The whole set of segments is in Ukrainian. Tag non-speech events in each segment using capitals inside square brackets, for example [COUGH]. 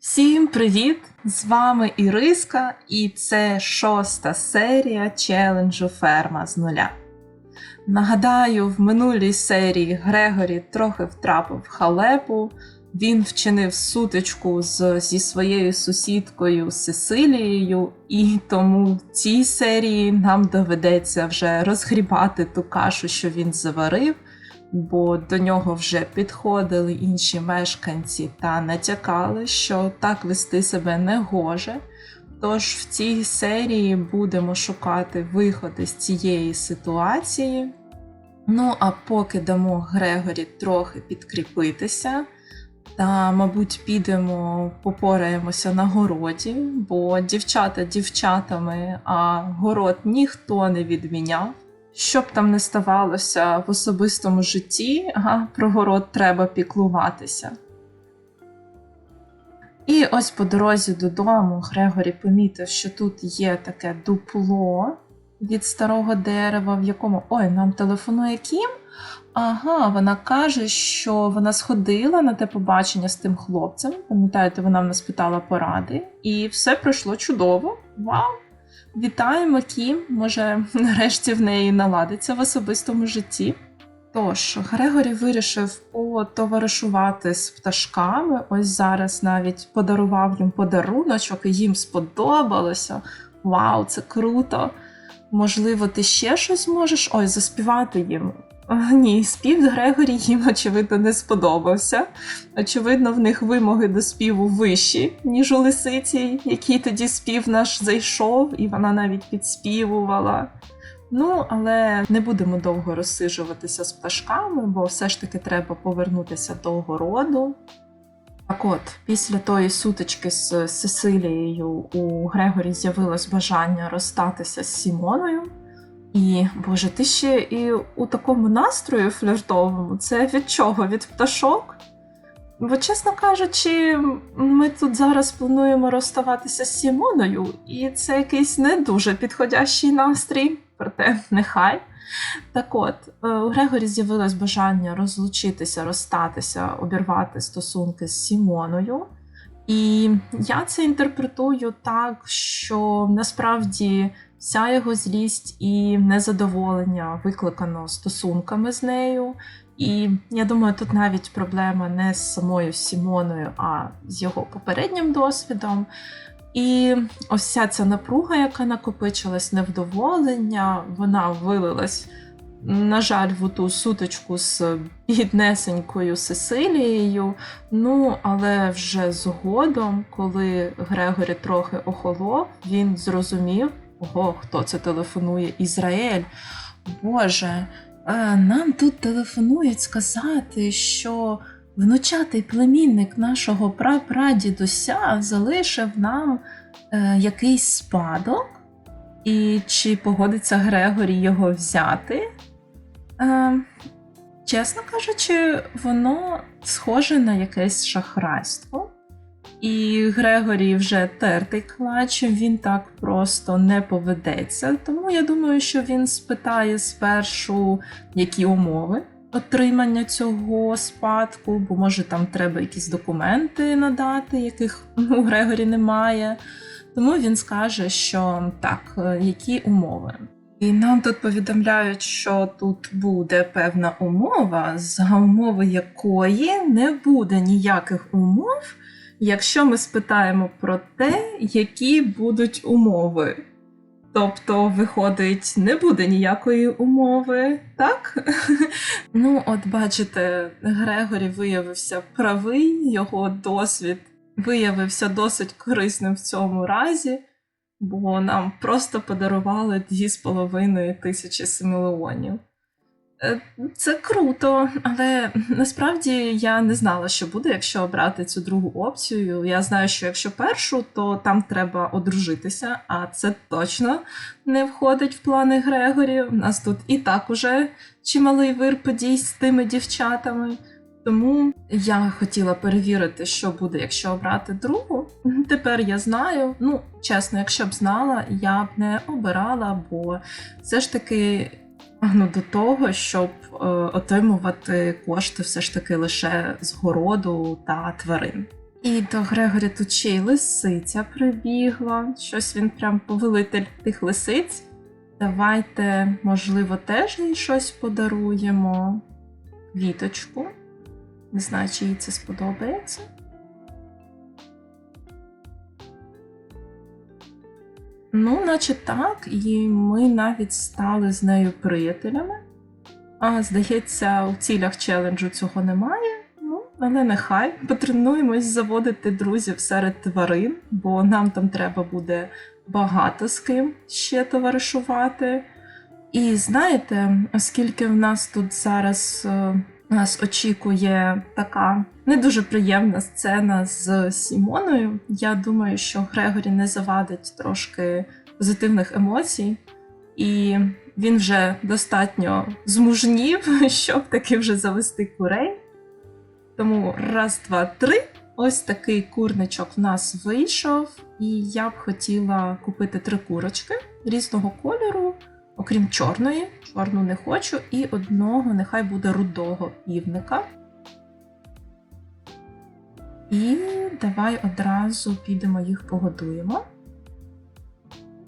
Всім привіт! З вами Іриска, і це шоста серія челенджу Ферма з нуля. Нагадаю, в минулій серії Грегорі трохи втрапив халепу. Він вчинив сутичку з, зі своєю сусідкою Сесилією, і тому в цій серії нам доведеться вже розгрібати ту кашу, що він заварив бо до нього вже підходили інші мешканці та натякали, що так вести себе не гоже. Тож в цій серії будемо шукати виходи з цієї ситуації. Ну, а поки дамо Грегорі трохи підкріпитися, та, мабуть, підемо попораємося на городі, бо дівчата дівчатами, а город ніхто не відміняв. Що б там не ставалося в особистому житті, ага, про город треба піклуватися. І ось по дорозі додому Грегорі помітив, що тут є таке дупло від старого дерева, в якому ой, нам телефонує Кім. Ага, вона каже, що вона сходила на те побачення з тим хлопцем. Пам'ятаєте, вона в нас питала поради, і все пройшло чудово. Вау! Вітаємо Кім, може, [LAUGHS] нарешті в неї наладиться в особистому житті. Тож, Грегорі вирішив потоваришувати з пташками. Ось зараз навіть подарував їм подаруночок, і їм сподобалося. Вау, це круто! Можливо, ти ще щось можеш ой, заспівати їм. А, Ні, спів Грегорі їм, очевидно, не сподобався. Очевидно, в них вимоги до співу вищі, ніж у лисиці, який тоді спів наш зайшов, і вона навіть підспівувала. Ну, але не будемо довго розсижуватися з пташками, бо все ж таки треба повернутися до городу. Так от, після тої сутички з Сесилією у Грегорі з'явилось бажання розстатися з Сімоною. І, Боже, ти ще і у такому настрої фліртовому. Це від чого? Від пташок? Бо, чесно кажучи, ми тут зараз плануємо розставатися з Сімоною, і це якийсь не дуже підходящий настрій, проте нехай. Так от, е, у Грегорі з'явилось бажання розлучитися, розстатися, обірвати стосунки з Сімоною. І я це інтерпретую так, що насправді вся його злість і незадоволення викликано стосунками з нею. І я думаю, тут навіть проблема не з самою Сімоною, а з його попереднім досвідом. І ось вся ця напруга, яка накопичилась, невдоволення, вона вилилась, на жаль, в ту сутичку з біднесенькою Сесилією. Ну, але вже згодом, коли Грегорі трохи охолов, він зрозумів, ого, хто це телефонує Ізраїль. Боже, е, нам тут телефонують сказати, що внучатий племінник нашого прапрадідуся залишив нам е, якийсь спадок, і чи погодиться Грегорі його взяти? Е, чесно кажучи, воно схоже на якесь шахрайство. І Грегорі вже тертий клач, він так просто не поведеться. Тому я думаю, що він спитає спершу, які умови отримання цього спадку, бо може там треба якісь документи надати, яких у Грегорі немає. Тому він скаже, що так, е, які умови. І нам тут повідомляють, що тут буде певна умова, за умови якої не буде ніяких умов, якщо ми спитаємо про те, які будуть умови. Тобто, виходить, не буде ніякої умови, так? [LAUGHS] ну, от бачите, Грегорі виявився правий, його досвід виявився досить корисним в цьому разі, бо нам просто подарували 2,5 тисячі семилеонів. Е, Це круто, але насправді я не знала, що буде, якщо обрати цю другу опцію. Я знаю, що якщо першу, то там треба одружитися, а це точно не входить в плани Грегорі. У нас тут і так уже чималий вир подій з тими дівчатами. Тому я хотіла перевірити, що буде, якщо обрати другу. Тепер я знаю. Ну, чесно, якщо б знала, я б не обирала, бо все ж таки ну, до того, щоб е, отримувати кошти все ж таки лише з городу та тварин. І до Грегорі й лисиця прибігла. Щось він прям повелитель тих лисиць. Давайте, можливо, теж їй щось подаруємо. Квіточку. Не знаю, чи їй це сподобається. Ну, наче так, і ми навіть стали з нею приятелями. А, здається, у цілях челенджу цього немає. Ну, але нехай потренуємось заводити друзів серед тварин, бо нам там треба буде багато з ким ще товаришувати. І знаєте, оскільки в нас тут зараз е, нас очікує така не дуже приємна сцена з Сімоною, я думаю, що Грегорі не завадить трошки позитивних емоцій, і він вже достатньо змужнів, [LAUGHS] щоб таки вже завести курей. Тому раз, два, три. Ось такий курничок в нас вийшов, і я б хотіла купити три курочки різного кольору, окрім чорної, чорну не хочу, і одного нехай буде рудого півника. І давай одразу підемо їх погодуємо.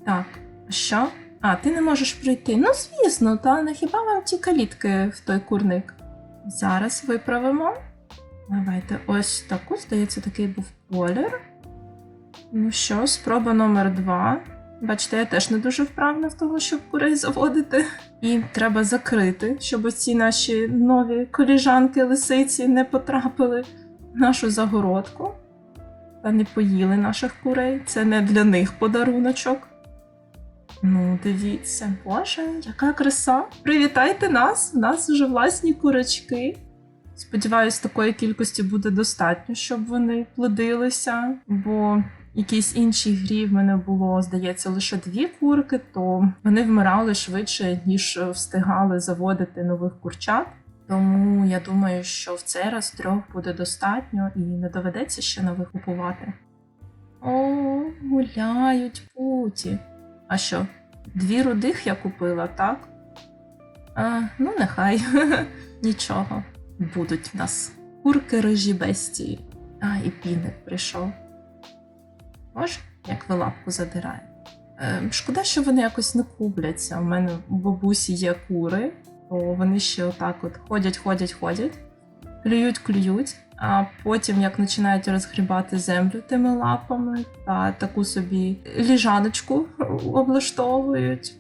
Так, що? А, ти не можеш прийти. Ну, звісно, та не хіба вам ті калітки в той курник? Зараз виправимо. Давайте ось таку, здається, такий був колір. Ну що, спроба номер два. Бачите, я теж не дуже вправна в тому, щоб курей заводити. І треба закрити, щоб ці наші нові коліжанки лисиці не потрапили в нашу загородку та не поїли наших курей. Це не для них подаруночок. Ну, дивіться, боже, яка краса! Привітайте нас! У нас вже власні курочки. Сподіваюсь, такої кількості буде достатньо, щоб вони плодилися, бо якійсь іншій грі в мене було, здається, лише дві курки, то вони вмирали швидше, ніж встигали заводити нових курчат. Тому я думаю, що в цей раз трьох буде достатньо і не доведеться ще нових купувати. О, гуляють путі. А що, дві рудих я купила, так? А, Ну, нехай. [LAUGHS] Нічого. Будуть в нас курки рижі бестії. А, і півник прийшов. Боже, як ви лапку задирає. Е, шкода, що вони якось не купляться. У мене у бабусі є кури, то вони ще отак от ходять, ходять, ходять, клюють, клюють, а потім, як починають розгрібати землю тими лапами, та таку собі ліжаночку облаштовують.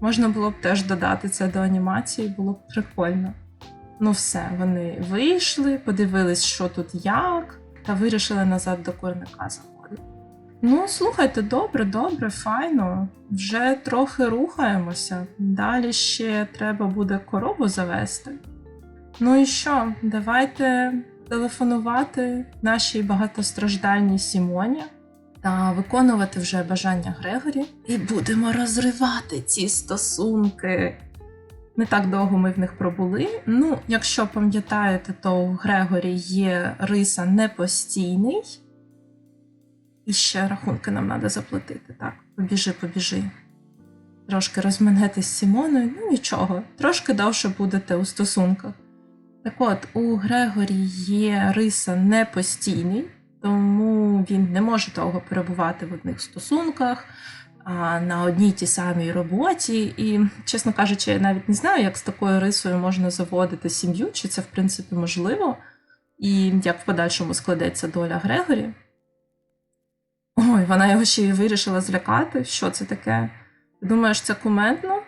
Можна було б теж додати це до анімації, було б прикольно. Ну, все, вони вийшли, подивились, що тут як, та вирішили назад до курника заходити. Ну, слухайте, добре, добре, файно. Вже трохи рухаємося. Далі ще треба буде корову завести. Ну і що, давайте телефонувати нашій багатостраждальній Сімоні та виконувати вже бажання Грегорі. І будемо розривати ці стосунки. Не так довго ми в них пробули. Ну, якщо пам'ятаєте, то в Грегорі є риса непостійний. І ще рахунки нам треба заплатити. Так, побіжи, побіжи. Трошки розминетесь з Сімоною, ну нічого, трошки довше будете у стосунках. Так от, у Грегорі є риса непостійний, тому він не може довго перебувати в одних стосунках на одній тій самій роботі. І, чесно кажучи, я навіть не знаю, як з такою рисою можна заводити сім'ю, чи це в принципі можливо, і як в подальшому складеться доля Грегорі. Ой, вона його ще й вирішила злякати. Що це таке? Думаєш, це кумедно?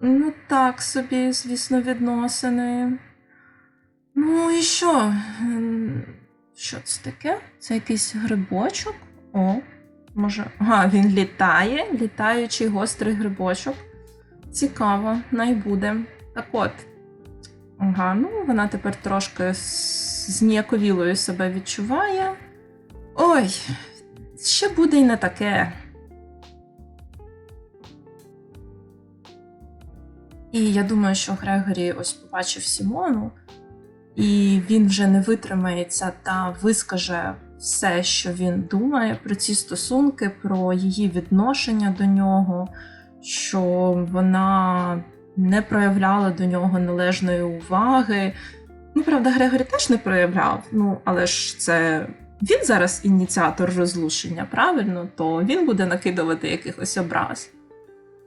Ну, так собі, звісно, відносини. Ну і що? Що це таке? Це якийсь грибочок? О, може. Ага, він літає, літаючий гострий грибочок. Цікаво, найбуде. Так от. Ага, ну вона тепер трошки зніяковілою себе відчуває. Ой, ще буде й не таке. І я думаю, що Грегорі ось побачив Сімону, і він вже не витримається та вискаже все, що він думає про ці стосунки, про її відношення до нього, що вона не проявляла до нього належної уваги. Ну, правда, Грегорі теж не проявляв. Ну, але ж це він зараз ініціатор розлучення, правильно? То він буде накидувати якихось образ.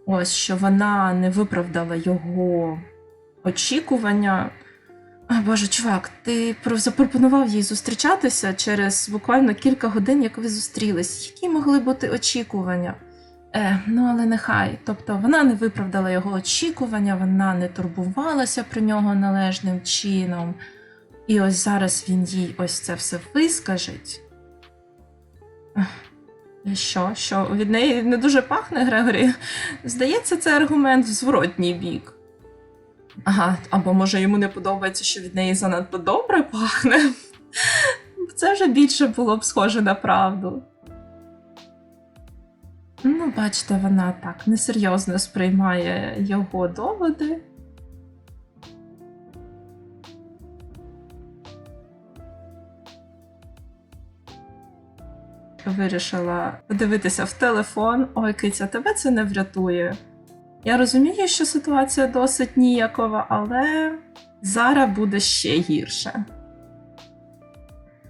Ось що вона не виправдала його очікування. А, Боже, чувак, ти запропонував їй зустрічатися через буквально кілька годин, як ви зустрілись. Які могли бути очікування? Е, ну але нехай. Тобто вона не виправдала його очікування, вона не турбувалася про нього належним чином. І ось зараз він їй ось це все вискажить. І що? Що від неї не дуже пахне, Грегорі? Здається, це аргумент в зворотній бік. Ага, або може йому не подобається, що від неї занадто добре пахне. Це вже більше було б схоже на правду. Ну, бачите, вона так несерйозно сприймає його доводи. Вирішила подивитися в телефон. Ой, киця, тебе це не врятує. Я розумію, що ситуація досить ніякова, але зараз буде ще гірше.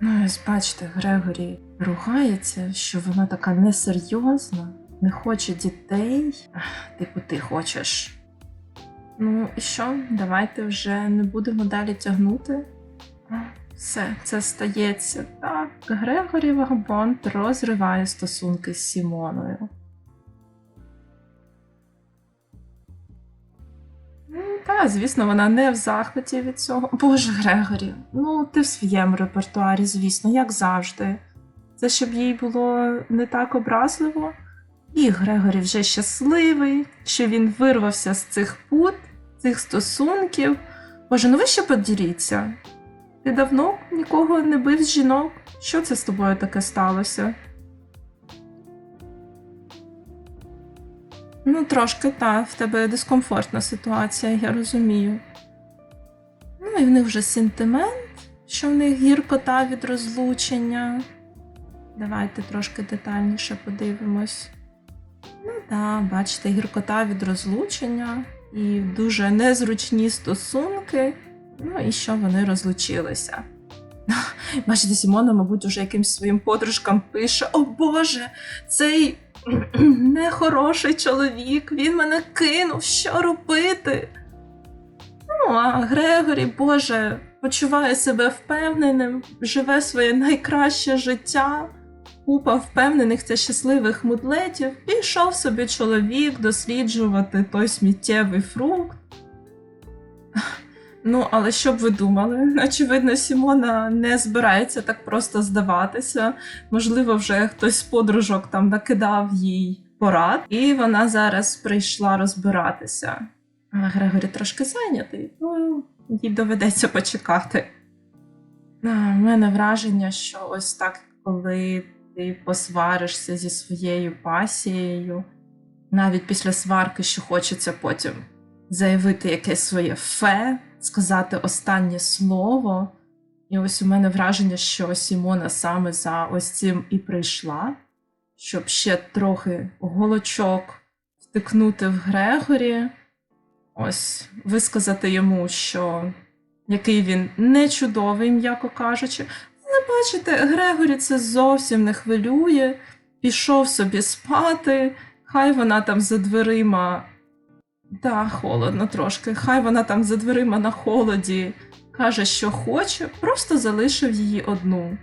Ну, ось бачите, Грегорі ругається, що вона така несерйозна, не хоче дітей. Типу, ти хочеш. Ну і що? Давайте вже не будемо далі тягнути. Все, це стається. Так, Грегорі Вагабонт розриває стосунки з Сімоною. Ну, та, звісно, вона не в захваті від цього. Боже, Грегорі, ну ти в своєму репертуарі, звісно, як завжди. Це щоб їй було не так образливо. І Грегорі вже щасливий, що він вирвався з цих пут, цих стосунків. Боже, ну ви ще поділіться. Ти давно нікого не бив з жінок? Що це з тобою таке сталося? Ну, трошки так, в тебе дискомфортна ситуація, я розумію. Ну, і в них вже сентимент, що в них гіркота від розлучення. Давайте трошки детальніше подивимось. Ну так, бачите, гіркота від розлучення і дуже незручні стосунки. Ну і що вони розлучилися. [LAUGHS] Бачите, Сімона, мабуть, уже якимсь своїм подружкам пише: О Боже, цей [CLEARS THROAT] нехороший чоловік, він мене кинув, що робити? Ну, а Грегорі, Боже, почуває себе впевненим, живе своє найкраще життя. Купа впевнених та щасливих мудлетів, пішов собі чоловік досліджувати той сміттєвий фрукт. Ну, але що б ви думали? [LAUGHS] Очевидно, Сімона не збирається так просто здаватися. Можливо, вже хтось з подружок там накидав їй порад, і вона зараз прийшла розбиратися. А Грегорі трошки зайнятий, ну їй доведеться почекати. У мене враження, що ось так, коли ти посваришся зі своєю пасією, навіть після сварки, що хочеться потім заявити якесь своє фе, сказати останнє слово. І ось у мене враження, що Сімона саме за ось цим і прийшла, щоб ще трохи голочок втикнути в Грегорі, ось висказати йому, що який він не чудовий, м'яко кажучи. Але бачите, Грегорі це зовсім не хвилює, пішов собі спати, хай вона там за дверима так, холодно трошки. Хай вона там за дверима на холоді каже, що хоче, просто залишив її одну.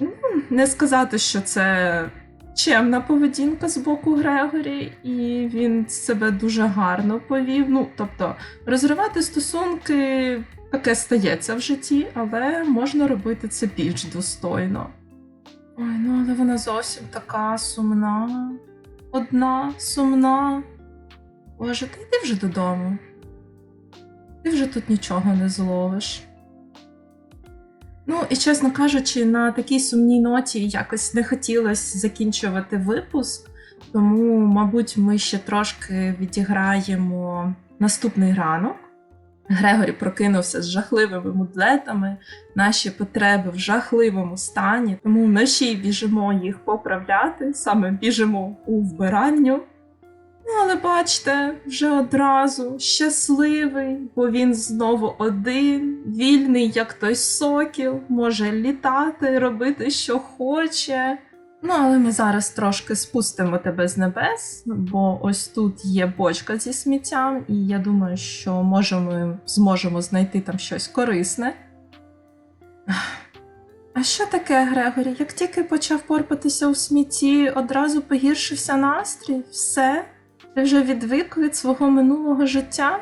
Ну, Не сказати, що це чемна поведінка з боку Грегорі, і він себе дуже гарно повів. Ну, тобто, розривати стосунки таке стається в житті, але можна робити це більш достойно. Ой, ну але вона зовсім така сумна, одна, сумна. Боже, ти йди вже додому. Ти вже тут нічого не зловиш. Ну, і чесно кажучи, на такій сумній ноті якось не хотілося закінчувати випуск, тому, мабуть, ми ще трошки відіграємо наступний ранок. Грегорі прокинувся з жахливими мудлетами, наші потреби в жахливому стані, тому вночі біжимо їх поправляти, саме біжимо у вбиранню. Ну, але бачите, вже одразу щасливий, бо він знову один, вільний, як той сокіл, може літати, робити, що хоче. Ну, але ми зараз трошки спустимо тебе з небес, бо ось тут є бочка зі сміттям, і я думаю, що можемо, зможемо знайти там щось корисне. А що таке, Грегорі? Як тільки почав порпатися у смітті, одразу погіршився настрій? Все? Ти вже відвик від свого минулого життя?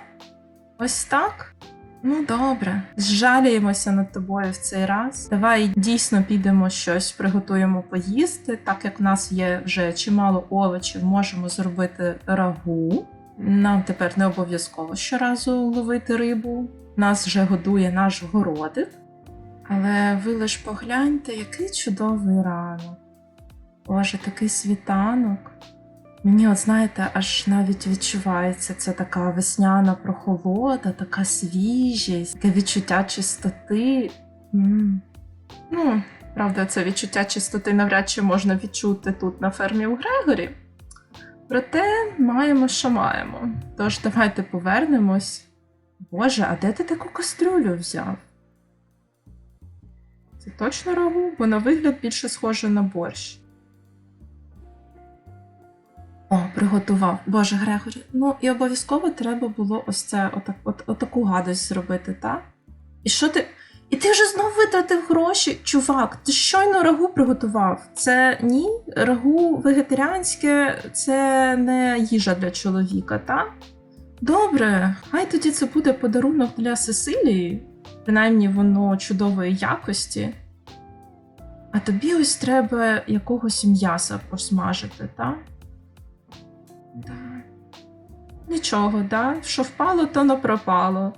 Ось так? Ну, добре, зжалюємося над тобою в цей раз. Давай дійсно підемо щось, приготуємо поїсти. Так як в нас є вже чимало овочів, можемо зробити рагу. Нам тепер не обов'язково щоразу ловити рибу. Нас вже годує наш городик. Але ви лиш погляньте, який чудовий ранок. Боже, такий світанок. Мені, от знаєте, аж навіть відчувається це така весняна прохолода, така свіжість, таке відчуття чистоти. м Ну, правда, це відчуття чистоти навряд чи можна відчути тут на фермі у Грегорі. Проте маємо, що маємо. Тож давайте повернемось. Боже, а де ти таку кастрюлю взяв? Це точно рагу, бо на вигляд більше схоже на борщ. О, приготував. Боже, Грегорі. Ну і обов'язково треба було ось це отак, от, отаку гадость зробити, так? І що ти. І ти вже знов витратив гроші, чувак, ти щойно рагу приготував. Це ні, рагу вегетаріанське це не їжа для чоловіка, так? Добре, хай тоді це буде подарунок для Сесилії, принаймні воно чудової якості. А тобі ось треба якогось м'яса посмажити, так? Да. Нічого, да? Що впало, то не пропало.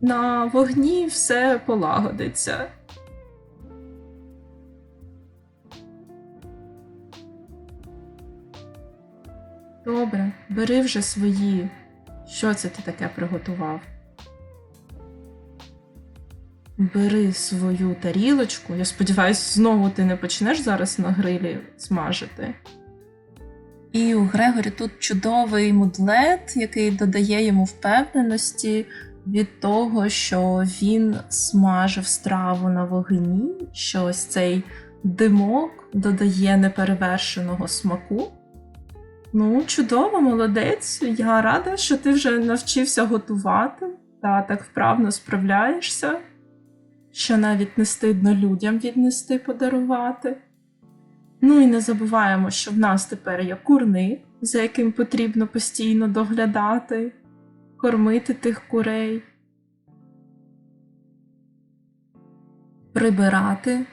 На вогні все полагодиться. Добре, бери вже свої. Що це ти таке приготував? Бери свою тарілочку. Я сподіваюся, знову ти не почнеш зараз на грилі смажити. І у Грегорі тут чудовий мудлет, який додає йому впевненості від того, що він смажив страву на вогні, що ось цей димок додає неперевершеного смаку. Ну, чудово, молодець. Я рада, що ти вже навчився готувати та так вправно справляєшся, що навіть не стидно людям віднести подарувати. Ну і не забуваємо, що в нас тепер є курник, за яким потрібно постійно доглядати, кормити тих курей, прибирати.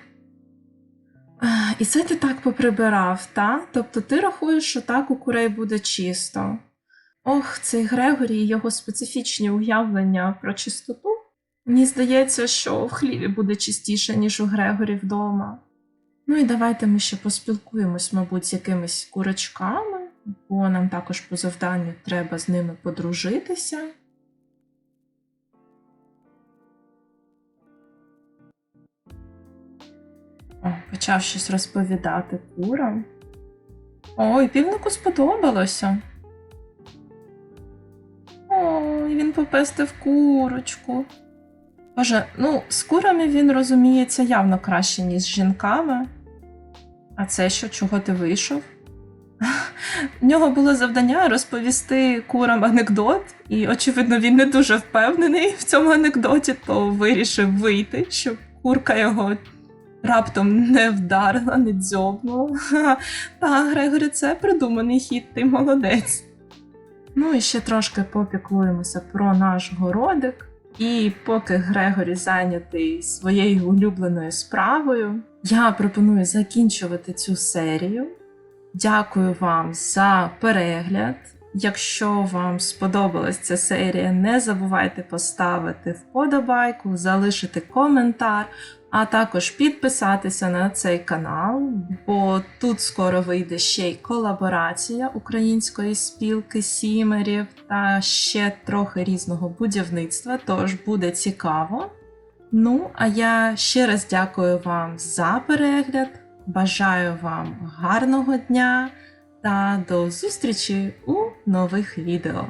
І це ти так поприбирав, та? Тобто ти рахуєш, що так у курей буде чисто. Ох, цей Грегорі і його специфічні уявлення про чистоту. Мені здається, що в хліві буде чистіше, ніж у Грегорі вдома. Ну і давайте ми ще поспілкуємось, мабуть, з якимись курочками, бо нам також по завданню треба з ними подружитися. О, почав щось розповідати курам. Ой, півнику сподобалося. Ой, він попестив курочку. Боже, ну, з курами він розуміється явно краще, ніж з жінками. А це що, чого ти вийшов? В нього було завдання розповісти курам анекдот, і, очевидно, він не дуже впевнений в цьому анекдоті, то вирішив вийти, щоб курка його раптом не вдарила, не дзьобнула. [LAUGHS] Та, Грегорі, це придуманий хід, ти молодець. Ну і ще трошки попіклуємося про наш городик. І поки Грегорі зайнятий своєю улюбленою справою, я пропоную закінчувати цю серію. Дякую вам за перегляд. Якщо вам сподобалась ця серія, не забувайте поставити вподобайку, залишити коментар, а також підписатися на цей канал, бо тут скоро вийде ще й колаборація української спілки сімерів та ще трохи різного будівництва, тож буде цікаво. Ну, а я ще раз дякую вам за перегляд. Бажаю вам гарного дня та до зустрічі у нових відео.